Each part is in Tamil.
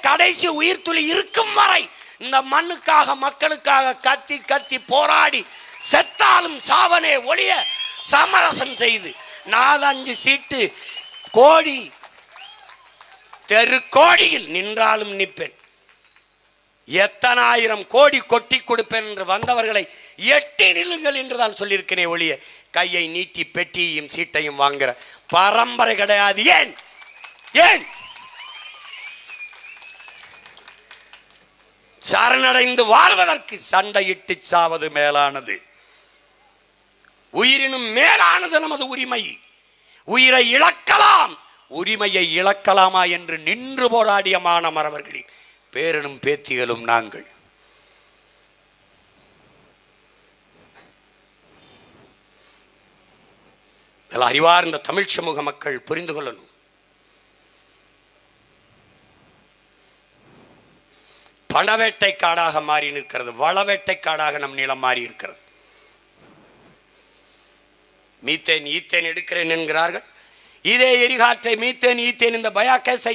கடைசி உயிர் துளி இருக்கும் வரை இந்த மண்ணுக்காக மக்களுக்காக கத்தி கத்தி போராடி செத்தாலும் சாவனே ஒளிய சமரசம் செய்து நாலஞ்சு சீட்டு கோடி தெரு கோடியில் நின்றாலும் நிற்பேன். எத்தனாயிரம் கோடி கொட்டி கொடுப்பேன் என்று வந்தவர்களை எட்டி நில்லுங்கள் என்று தான் சொல்லியிருக்கிறேன் ஒழிய கையை நீட்டி பெட்டியையும் சீட்டையும் வாங்குற பரம்பரை கிடையாது. ஏன்? ஏன்? சரணடைந்து வாழ்வதற்கு சண்டையிட்டு சாவது மேலானது. உயிரினும் மேலானது நமது உரிமை. உயிரை இழக்கலாம். உரிமையை இழக்கலாமா என்று நின்று போராடிய மாணவர்களின் பேரனும் பேத்திகளும் நாங்கள். அறிவார்ந்த தமிழ் சமூக மக்கள் புரிந்து கொள்ளணும். பணவேட்டை காடாக மாறி நிற்கிறது. வளவேட்டை காடாக நம் நிலம் மாறி இருக்கிறது. மீத்தேன் ஈத்தேன் எடுக்கிறேன் என்கிறார்கள். இதே எரிகாற்றை மீத்தேன் ஈத்தேன் இந்த பயாக்கேஸை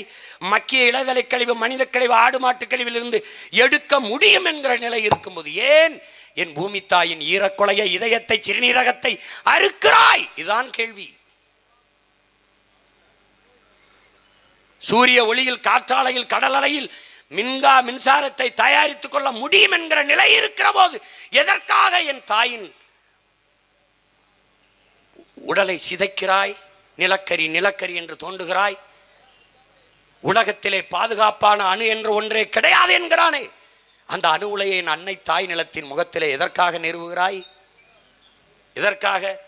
மக்கிய இளதலை கழிவு மனித கழிவு ஆடு மாட்டு கழிவிலிருந்து எடுக்க முடியும் என்கிற நிலை இருக்கும்போது ஏன் என் பூமி தாயின் ஈரக்குலைய இதயத்தை சிறுநீரகத்தை அறுக்கிறாய்? இதுதான் கேள்வி. சூரிய ஒளியில் காற்றாலையில் கடல் அலையில் மின்கா மின்சாரத்தை தயாரித்துக் கொள்ள முடியும் என்கிற நிலை இருக்கிற போது எதற்காக என் தாயின் உடலை சிதைக்கிறாய்? நிலக்கரி நிலக்கரி என்று தோன்றுகிறாய் உலகத்திலே பாதுகாப்பான அணு என்று ஒன்றே கிடையாது என்கிறானே. அந்த அணு உலையை என் அன்னை தாய் நிலத்தின் முகத்திலே எதற்காக நிறுவுகிறாய்? எதற்காக?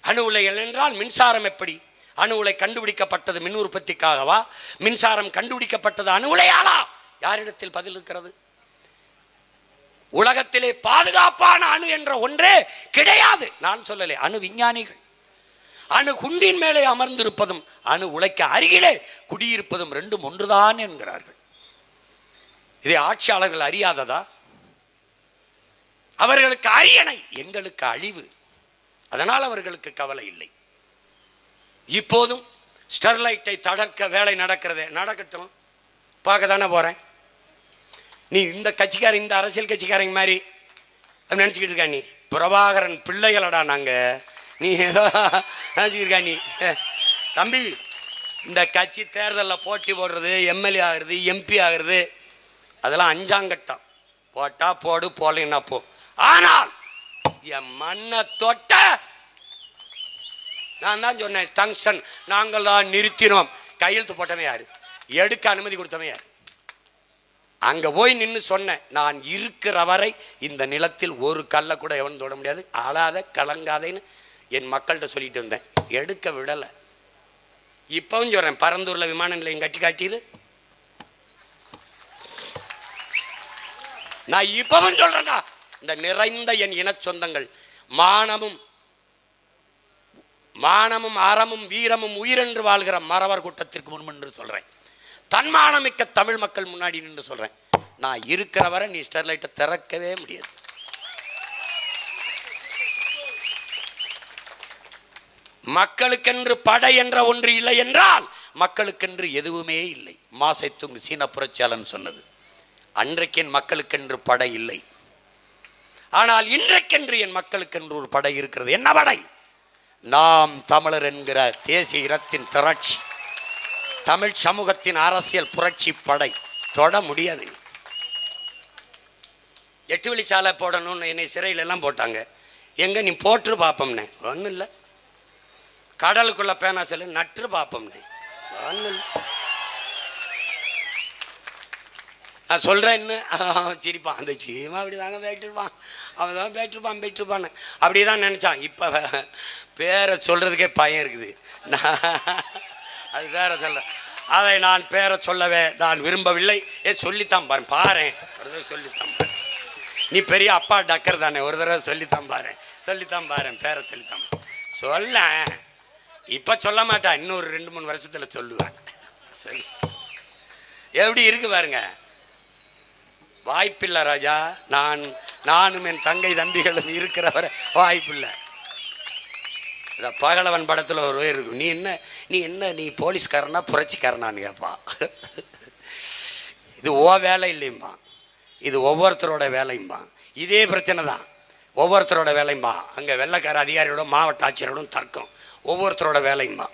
அணு உலைகள் என்றால் மின்சாரம் எப்படி? அணு உலை கண்டுபிடிக்கப்பட்டது மின் உற்பத்திக்காகவா? மின்சாரம் கண்டுபிடிக்கப்பட்டது அணு உலையாலா யாரிடத்தில் பதில் இருக்கிறது? உலகத்திலே பாதுகாப்பான அணு என்ற ஒன்றே கிடையாது. நான் சொல்லலை. அணு விஞ்ஞானிகள். அணு குண்டின் மேலே அமர்ந்திருப்பதும் அணு உலைக்கு அருகிலே குடியிருப்பதும் ரெண்டும் ஒன்றுதான் என்கிறார்கள். இதை ஆட்சியாளர்கள் அறியாததா? அவர்களுக்கு அரியணை எங்களுக்கு அழிவு. அதனால் அவர்களுக்கு கவலை இல்லை. இப்போதும் ஸ்டெர்லைட்டை தடர்க்க வேலை நடக்கிறதே. நடக்கட்டும். பார்க்க தானே போகிறேன் நீ இந்த கட்சிக்காரன் இந்த அரசியல் கட்சிக்காரங்க மாதிரி அப்படி நினச்சிக்கிட்டு இருக்கா நீ? பிரபாகரன் பிள்ளைகளடா நாங்கள் நீ ஏதோ நினச்சிக்கிருக்கா நீ? தம்பி இந்த கட்சி தேர்தலில் போட்டி போடுறது எம்எல்ஏ ஆகுறது எம்பி ஆகுறது அதெல்லாம் அஞ்சாங்கட்டம் போட்டா போடு போடலைன்னா போ. ஆனால் என் மண்ணை தொட்ட நான் தான் சொன்னேன் டங்ஸ்டன் நாங்கள் தான் நிறுத்தினோம். கையெழுத்து போட்டவன் யார்? எடுக்க அனுமதி கொடுத்தவன் யார்? அங்கே போய் நின்று சொன்னேன் நான் இருக்கிற வரை இந்த நிலத்தில் ஒரு கல்லை கூட எவன் தொட முடியாது அழாத கலங்காதேன்னு என் மக்கள்கிட்ட சொல்லிட்டு இருந்தேன். எடுக்க விடலை. இப்போவும் சொல்கிறேன் பரந்தூரில் விமான நிலையம் கட்டி காட்டிடு நான் இப்பவும் சொல்றேன்டா இந்த நிறைந்த என் இன சொந்தங்கள் மானமும் மானமும் அறமும் வீரமும் உயிரென்று வாழ்கிற மறவர் கூட்டத்திற்கு முன் என்று சொல்கிறேன் தன்மானமிக்க தமிழ் மக்கள் முன்னாடி நின்று சொல்கிறேன் நான் இருக்கிற வரை நீ ஸ்டெர்லைட்டை திறக்கவே முடியாது. மக்களுக்கென்று படை என்ற ஒன்று இல்லை என்றால் மக்களுக்கென்று எதுவுமே இல்லை. மாசை துங்கு சீன புரட்சியாளன் சொன்னது. அன்றைக்கு என் மக்களுக்கென்று படை இல்லை. ஆனால் இன்றைக்கென்று என் மக்களுக்கென்று ஒரு படை இருக்கிறது. என்ன படை? நாம் தமிழர் என்கிற தேசிய இனத்தின் திரட்சி தமிழ் சமூகத்தின் அரசியல் புரட்சி படை தொட முடியாது. நீ. எட்டு வழிச்சாலை போடணும்னு என்னை சிறையிலெல்லாம் போட்டாங்க. எங்கே நீ போட்டு பார்ப்போம்னே ஒன்றும் இல்லை கடலுக்குள்ள பேனா செல்லு நட்டு பார்ப்போம்னே ஒன்றும் இல்லை நான் சொல்கிறேன் இன்னும் சிரிப்பான் அந்த சீமா அப்படி தாங்க போயிட்டுருப்பான் அவன் தான் போயிட்டுருப்பான் போயிட்டுருப்பான்னு அப்படி தான் நினச்சான். இப்போ பேரை சொல்கிறதுக்கே பயம் இருக்குது. நான் அது பேரை சொல்ல. அதை நான் பேரை சொல்லவே நான் விரும்பவில்லை. ஏ சொல்லித்தான் பாரு பாருன். ஒரு தடவை சொல்லித்தான் பாரு. நீ பெரிய அப்பா டக்கர் தானே ஒரு தடவை சொல்லித்தான் பாரு. சொல்லித்தான் பாரு பேரை சொல்லித்தான் சொல்ல. இப்போ சொல்ல மாட்டான் இன்னொரு ரெண்டு மூணு வருஷத்தில் சொல்லுவேன். சரி. எப்படி இருக்கு பாருங்க. வாய்ப்பில்லை ராஜா நான் நானும் என் தங்கை தம்பிகளும் இருக்கிறவரை வாய்ப்பில்லை. இந்த பகலவன் படத்தில் ஒரு இருக்கும் நீ என்ன நீ என்ன நீ போலீஸ்காரனா புரட்சிக்காரனான்னு கேட்பான் இது ஓ வேலை இல்லைம்பா இது ஒவ்வொருத்தரோட வேலையும்பா. இதே பிரச்சனை தான். ஒவ்வொருத்தரோட வேலையும்பா. அங்கே வெள்ளக்கார அதிகாரியோட மாவட்ட ஆட்சியரோடும் தர்க்கம். ஒவ்வொருத்தரோட வேலையும்பா.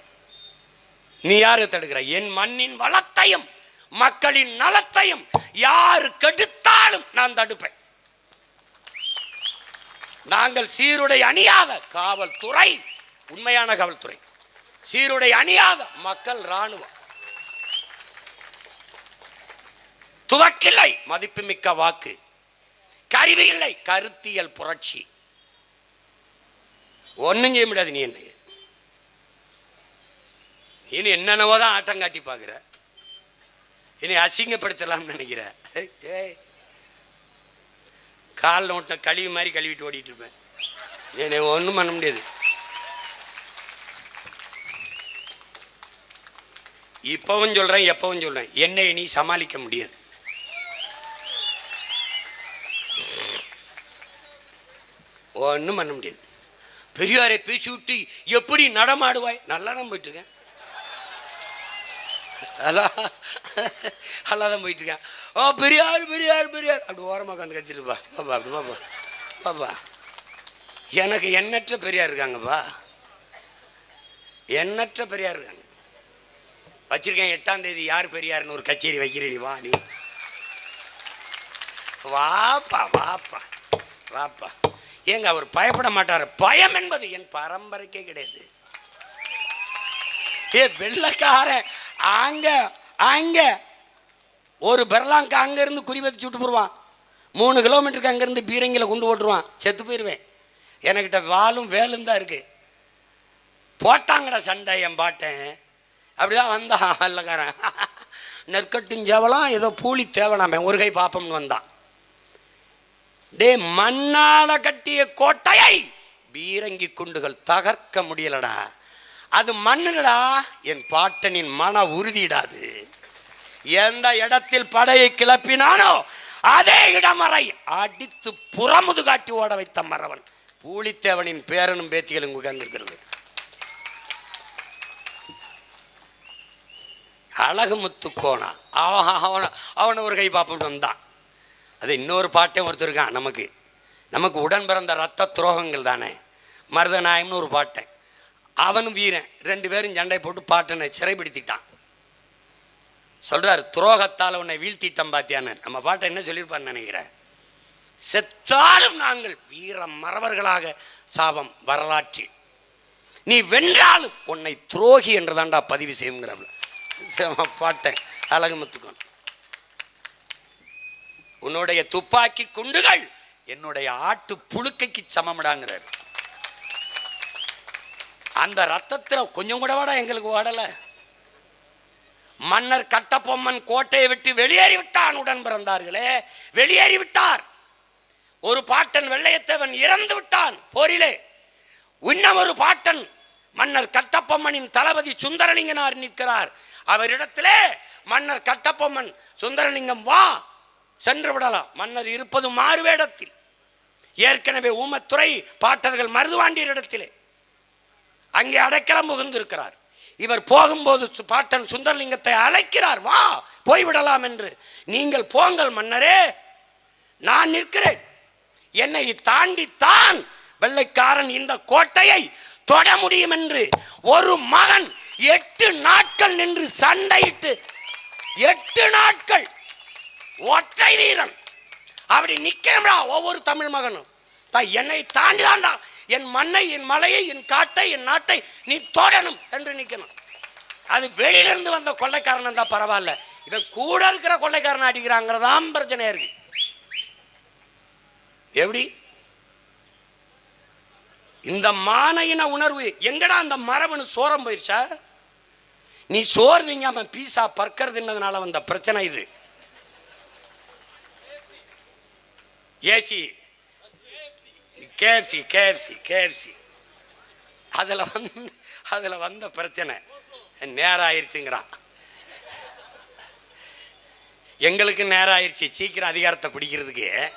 நீ யாரு தடுக்கிற என் மண்ணின் வளத்தையும் மக்களின் நலத்தையும் யாரு கெடுத்தாலும் நான் தடுப்பேன். நாங்கள் சீருடை அணியாத காவல்துறை உண்மையான காவல்துறை. சீருடை அணியாத மக்கள் ராணுவம் துவக்கில்லை மதிப்புமிக்க வாக்கு. கருவி இல்லை கருத்தியல் புரட்சி. ஒன்றும் செய்ய முடியாது நீ என்ன இனி என்னென்னவோ தான் ஆட்டம் காட்டி பார்க்குற. இனி அசிங்கப்படுத்தலாம்னு நினைக்கிற. ஏய், காலில் விட்ட கழுவி மாதிரி கழுவிட்டு ஓடிட்டு இருப்பேன். என்னை ஒன்றும் பண்ண முடியாது. இப்பவும் சொல்கிறேன் எப்பவும் சொல்கிறேன் என்னை நீ சமாளிக்க முடியாது. ஒன்றும் பண்ண முடியாது. பெரியாரை பேசி விட்டு எப்படி நடமாடுவாய்? நல்லா தான் போயிட்டுருக்கேன். நல்லா தான் போயிட்டுருக்கேன். ஓ பெரியார் பெரியார் பெரியார். அப்படி ஓரமாக உட்காந்து கத்திருப்பா பாப்பா அப்படி பாப்பா பாப்பா. எனக்கு எண்ணற்ற பெரியார் இருக்காங்கப்பா. எண்ணற்ற பெரியார் இருக்காங்க. வச்சிருக்கேன் எட்டாம் தேதி. யார் பெரியார்னு ஒரு கச்சேரி வைக்கிறீ நீ வா நீ. வாப்பா வாப்பா வாப்பா. ஏங்க அவர் பயப்பட மாட்டார். பயம் என்பது என் பரம்பரைக்கே கிடையாது. ஏ வெள்ளக்காரன். அங்க அங்க. ஒரு பெர்லாங்க அங்கேருந்து குறி வச்சு விட்டு போடுவான். மூணு கிலோமீட்டருக்கு அங்கேருந்து பீரங்கில கொண்டு ஓட்டுருவான் செத்து போயிடுவேன் என்கிட்ட வாலும் வேலும் தான் இருக்கு. போட்டாங்கடா சண்டை என் பாட்டேன் அப்படிதான் வந்தான் வெள்ளக்காரன் நெற்கட்டும் சேவலாம் ஏதோ பூலி தேவனாமே ஒரு கை பாப்பம்னு வந்தான் டே மண்ணால கட்டிய கோட்டையை பீரங்கி குண்டுகள் தகர்க்க முடியலடா. அது மண்ணுடா என் பாட்டனின் மன உறுதியிடாது. எந்த இடத்தில் படையை கிளப்பினானோ அதே இடமறை அடித்து புறமுது காட்டி ஓட வைத்த மறவன். பூலித்தேவனின் பேரனும் பேத்திகளும் உகந்திருக்கிறது. அழகுமுத்து கோணா. அவன் அவனை அவனை ஒரு கை பாப்பிட்டு வந்தான். அது இன்னொரு பாட்டையும் ஒருத்தர் இருக்கான் நமக்கு. நமக்கு உடன் பிறந்த ரத்த துரோகங்கள் தானே. மருதநாயம்னு ஒரு பாட்டை. அவனும் வீரன். ரெண்டு பேரும் சண்டை போட்டு பாட்டனை சிறைப்படுத்திட்டான் சொல்கிறார் துரோகத்தால் உன்னை வீழ்த்திட்டம் பாத்தியான்னு. நம்ம பாட்டை என்ன சொல்லியிருப்பான்னு நினைக்கிறேன்? செத்தாலும் நாங்கள் வீர மறவர்களாக சாபம் வரலாற்றில். நீ வென்றாலும் உன்னை துரோகி என்று தாண்டா பதிவு பாட்டேன் அழகு அழகுமுத்துக்கோன். உன்னுடைய துப்பாக்கி குண்டுகள் என்னுடைய ஆட்டு புழுக்கைக்கு சமமிடாங்கிறார். அந்த ரத்தத்தில் கொஞ்சம் கூட வாடா எங்களுக்கு ஓடல மன்னர் கட்டபொம்மன் கோட்டையை விட்டு வெளியேறி விட்டான் உடன் பிறந்தார்களே. வெளியேறி விட்டார் ஒரு பாட்டன் வெள்ளையத்தேவன் இறந்து விட்டான் போரிலே. இன்னும் ஒரு பாட்டன் மன்னர் கட்டப்பொம்மனின் தளபதி சுந்தரலிங்கனார் நிற்கிறார். அவரிடத்திலே மன்னர் கட்டப்பொம்மன் சுந்தரலிங்கம் வா சென்று விடலாம். மன்னர் இருப்பது மாறுவேடத்தில். ஏற்கனவே ஊமத்துறை பாட்டர்கள் மருதுவாண்டியர் இடத்திலே. அங்கே அடைக்கலம் புகுந்திருக்கிறார். இவர் போகும்போது சு- பாட்டன் சுந்தரலிங்கத்தை அழைக்கிறார். வா போய்விடலாம் என்று. நீங்கள் போங்கள் மன்னரே நான் நிற்கிறேன். என்னை தாண்டித்தான் வெள்ளைக்காரன் இந்த கோட்டையை தொட முடியும் என்று ஒரு மகன் எட்டு நாட்கள் நின்று சண்டையிட்டு எட்டு நாட்கள் ஒற்றை வீரன். அப்படி நிற்கிறா ஒவ்வொரு தமிழ் மகனும். தா என்னை தாண்டி தாண்டா என் மண்ணை என் மலையை என் காட்டை என் நாட்டை நீ தொடணும் என்று நிற்கணும் அது வெளியிலிருந்து வந்த கொள்ளைக்காரன் தான் பரவாயில்ல. இவன் கூட இருக்கிற கொள்ளைக்காரன் அடிக்கிறாங்கிறதான் பிரச்சனையா இருக்கு. எப்படி? இந்த மான இன உணர்வு எங்கடா அந்த மரபணு சோரம் போயிடுச்சா நீ சோறு திங்காம பீஸா பர்க்கர் தின்னதுனால வந்த பிரச்சனை இது. ஏசி. KFC KFC KFC. அதில் வந்து அதில் வந்த பிரச்சனை. நேரம் ஆயிடுச்சுங்கிறான் எங்களுக்கு நேரம் ஆயிடுச்சு சீக்கிரம் அதிகாரத்தை பிடிக்கிறதுக்கு.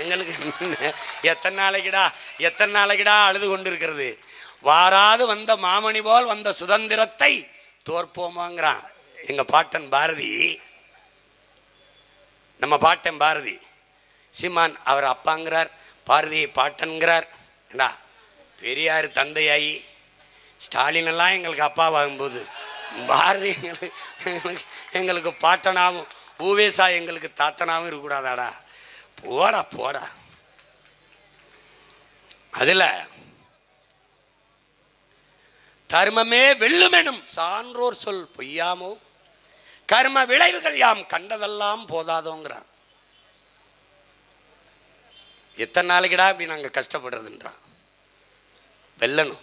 எங்களுக்கு எத்தனை நாளைக்குடா எத்தனை நாளைக்குடா அழுது கொண்டு இருக்கிறது வாராது வந்த மாமணி போல் வந்த சுதந்திரத்தை தோற்போமாங்கிறான் எங்கள் பாட்டன் பாரதி. நம்ம பாட்டன் பாரதி. சீமான் அவர் அப்பாங்கிறார் பாரதியை பாட்டன்கிறார். என்ன பெரியார் தந்தையாயி ஸ்டாலின் எல்லாம் எங்களுக்கு அப்பாவாகும்போது பாரதி எங்களுக்கு எங்களுக்கு பாட்டனாகவும் பூவேசா எங்களுக்கு தாத்தனாகவும் இருக்கக்கூடாதாடா? போடா போடா. அதில் தர்மமே வெல்லுமெனும் சான்றோர் சொல் பொய்யாமோ? கர்ம விளைவுகள் யாம் கண்டதெல்லாம் போதாதோங்கிறான். எத்தனை நாளைக்குடா இப்படி நாங்கள் கஷ்டப்படுறதுன்றான். வெல்லணும்.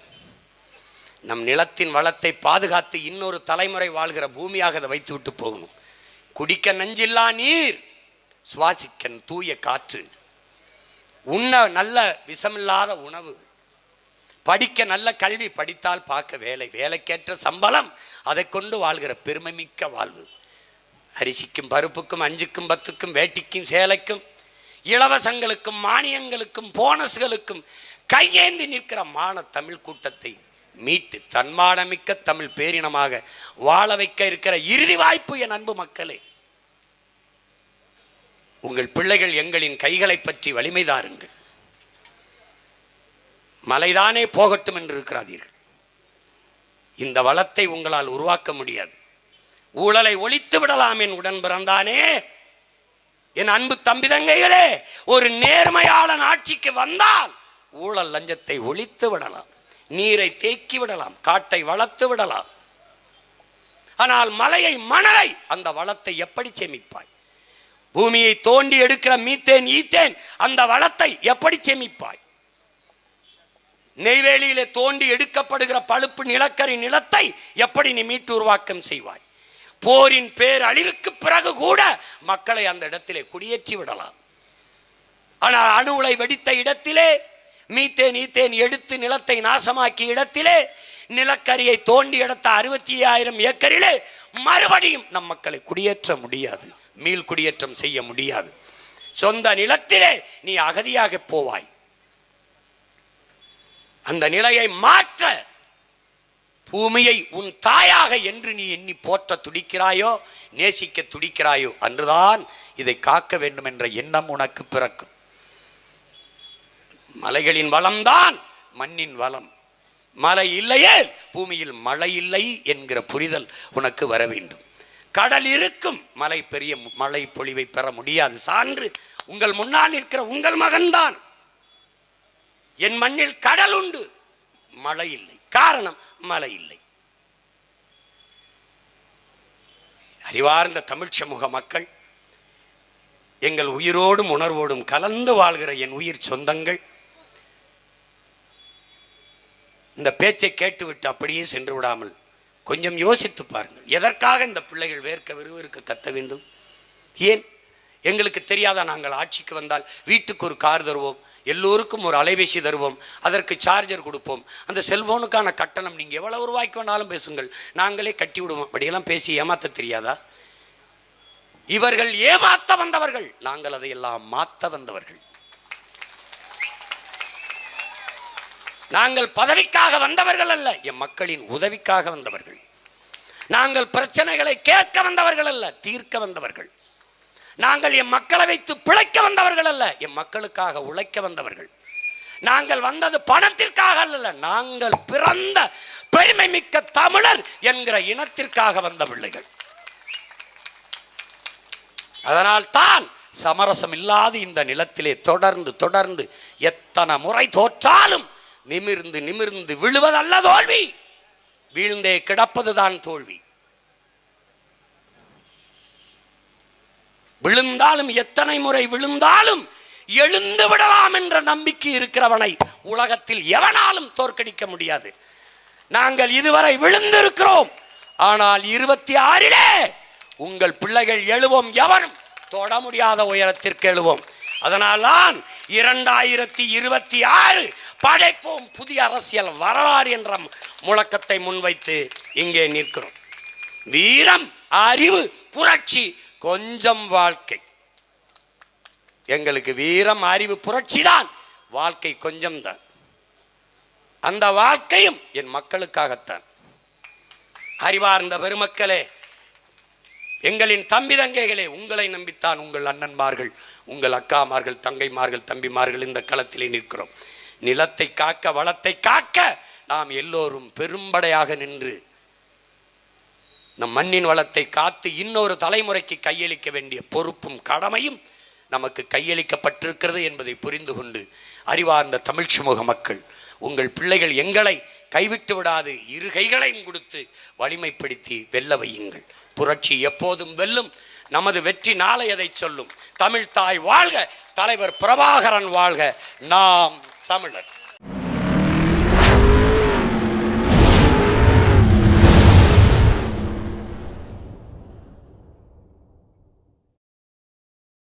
நம் நிலத்தின் வளத்தை பாதுகாத்து இன்னொரு தலைமுறை வாழ்கிற பூமியாக அதை வைத்து விட்டு போகணும். குடிக்க நஞ்சில்லா நீர். சுவாசிக்கன் தூய காற்று. உண்ண நல்ல விஷமில்லாத உணவு. படிக்க நல்ல கல்வி படித்தால் பார்க்க வேலை. வேலைக்கேற்ற சம்பளம் அதை கொண்டு வாழ்கிற பெருமை மிக்க வாழ்வு. அரிசிக்கும் பருப்புக்கும் அஞ்சுக்கும் பத்துக்கும் வேட்டிக்கும் சேலைக்கும் இலவசங்களுக்கும் மானியங்களுக்கும் போனஸ்களுக்கும் கையேந்தி நிற்கிற மான தமிழ் கூட்டத்தை மீட்டு தன்மானமிக்க தமிழ் பேரினமாக வாழ வைக்க இருக்கிற இறுதி வாய்ப்பு என் அன்பு மக்களே. உங்கள் பிள்ளைகள் எங்களின் கைகளை பற்றி வலிமை தாருங்கள். மலைதானே போகட்டும் என்று இருக்கிறாதீர்கள். இந்த வளத்தை உங்களால் உருவாக்க முடியாது. ஊழலை ஒழித்து விடலாம் என் உடன் பிறந்தானே. என் அன்பு தம்பிதங்கைகளே ஒரு நேர்மையாளன் ஆட்சிக்கு வந்தால் ஊழல் லஞ்சத்தை ஒழித்து விடலாம். நீரை தேக்கி விடலாம் காட்டை வளர்த்து விடலாம். ஆனால் மலையை மணலை அந்த வளத்தை எப்படி சேமிப்பாய்? பூமியை தோண்டி எடுக்கிற மீத்தேன் ஈத்தேன் அந்த வளத்தை எப்படி சேமிப்பாய்? நெய்வேலியிலே தோண்டி எடுக்கப்படுகிற பழுப்பு நிலக்கரி நிலத்தை எப்படி நீ மீட்டு உருவாக்கம் செய்வாய்? போரின் பேரழிவுக்கு பிறகு கூட மக்களை அந்த இடத்திலே குடியேற்றி விடலாம். ஆனால் அணு உலை வெடித்த இடத்திலே மீத்தேன் ஈத்தேன் எடுத்து நிலத்தை நாசமாக்கிய இடத்திலே நிலக்கரியை தோண்டி எடுத்த அறுபத்தி ஆயிரம் ஏக்கரிலே மறுபடியும் நம் மக்களை குடியேற்ற முடியாது. மீள் குடியேற்றம் செய்ய முடியாது. சொந்த நிலத்திலே நீ அகதியாக போவாய். அந்த நிலையை மாற்ற பூமியை உன் தாயாக என்று நீ எண்ணி போற்ற துடிக்கிறாயோ நேசிக்க துடிக்கிறாயோ அன்றுதான் இதை காக்க வேண்டும் என்ற எண்ணம் உனக்கு பிறக்கும். மலைகளின் வளம்தான் மண்ணின் வளம். மழை இல்லையே பூமியில் மழை இல்லை என்கிற புரிதல் உனக்கு வர வேண்டும். கடல் இருக்கும். மலை பெரிய மழை பொழிவை பெற முடியாது. சான்று உங்கள் முன்னால் இருக்கிற உங்கள் மகன்தான். என் மண்ணில் கடல் உண்டு. மழை இல்லை. காரணம் மழை இல்லை. அறிவார்ந்த தமிழ் சமூக மக்கள் எங்கள் உயிரோடும் உணர்வோடும் கலந்து வாழ்கிற என் உயிர் சொந்தங்கள் இந்த பேச்சை கேட்டுவிட்டு அப்படியே சென்று விடாமல் கொஞ்சம் யோசித்து பாருங்கள். எதற்காக இந்த பிள்ளைகள் வேர்க்க விறுவிறுக்க கத்த வேண்டும்? ஏன்? எங்களுக்கு தெரியாதா நாங்கள் ஆட்சிக்கு வந்தால் வீட்டுக்கு ஒரு கார் தருவோம் எல்லோருக்கும் ஒரு அலைபேசி தருவோம் அதற்கு சார்ஜர் கொடுப்போம். அந்த செல்போனுக்கான கட்டணம் நீங்கள் எவ்வளவு ரூபாய்க்கு வேணாலும் பேசுங்கள். நாங்களே கட்டி விடுவோம். அப்படியெல்லாம் பேசி ஏமாத்த தெரியாதா? இவர்கள் ஏமாத்த வந்தவர்கள். நாங்கள் அதையெல்லாம் மாற்ற வந்தவர்கள். நாங்கள் பதவிக்காக வந்தவர்கள் அல்ல என் மக்களின் உதவிக்காக வந்தவர்கள். நாங்கள் பிரச்சனைகளை கேட்க வந்தவர்கள் அல்ல தீர்க்க வந்தவர்கள். நாங்கள் என் மக்களை வைத்து பிழைக்க வந்தவர்கள் அல்ல என் மக்களுக்காக உழைக்க வந்தவர்கள். நாங்கள் வந்தது பணத்திற்காக அல்ல நாங்கள் பிறந்த பெருமை மிக்க தமிழர் என்கிற இனத்திற்காக வந்த பிள்ளைகள். அதனால் தான் சமரசம் இல்லாத இந்த நிலத்திலே தொடர்ந்து தொடர்ந்து எத்தனை முறை தோற்றாலும் நிமிர்ந்து நிமிர்ந்து விழுவதல்ல தோல்வி. வீழ்ந்தே கிடப்பதுதான் தோல்வி. விழுந்தாலும் எத்தனை முறை விழுந்தாலும் எழுந்து விடலாம் என்ற நம்பிக்கை இருக்கிறவனை உலகத்தில் எவனாலும் தோற்கடிக்க முடியாது. நாங்கள் இதுவரை விழுந்திருக்கிறோம். ஆனால் இருபத்தி ஆறிலே உங்கள் பிள்ளைகள் எழுவோம். எவனும் தொட முடியாத உயரத்திற்கு எழுவோம். அதனால்தான் இரண்டாயிரத்தி இருபத்தி ஆறு படைப்போம். புதிய அரசியல் வரலாறு என்ற முழக்கத்தை முன்வைத்து இங்கே நிற்கிறோம். வீரம் அறிவு புரட்சி கொஞ்சம் வாழ்க்கை. எங்களுக்கு வீரம் அறிவு புரட்சி தான். வாழ்க்கை கொஞ்சம் தான். அந்த வாழ்க்கையும் என் மக்களுக்காகத்தான். அறிவார்ந்த பெருமக்களே எங்களின் தம்பி தங்கைகளே உங்களை நம்பித்தான் உங்கள் அண்ணன்மார்கள் உங்கள் அக்காமார்கள் தங்கைமார்கள் தம்பிமார்கள் இந்த களத்திலே நிற்கிறோம். நிலத்தை காக்க வளத்தை காக்க நாம் எல்லோரும் பெரும்படையாக நின்று நம் மண்ணின் வளத்தை காத்து இன்னொரு தலைமுறைக்கு கையளிக்க வேண்டிய பொறுப்பும் கடமையும் நமக்கு கையளிக்கப்பட்டிருக்கிறது என்பதை புரிந்து கொண்டு அறிவார்ந்த தமிழ் சமூக மக்கள் உங்கள் பிள்ளைகள் எங்களை கைவிட்டு விடாது இரு கைகளையும் கொடுத்து வலிமைப்படுத்தி வெல்ல வையுங்கள். புரட்சி எப்போதும் வெல்லும். நமது வெற்றி நாளை அதை சொல்லும். தமிழ் தாய் வாழ்க தலைவர் பிரபாகரன் வாழ்க. நாம் தமிழர்.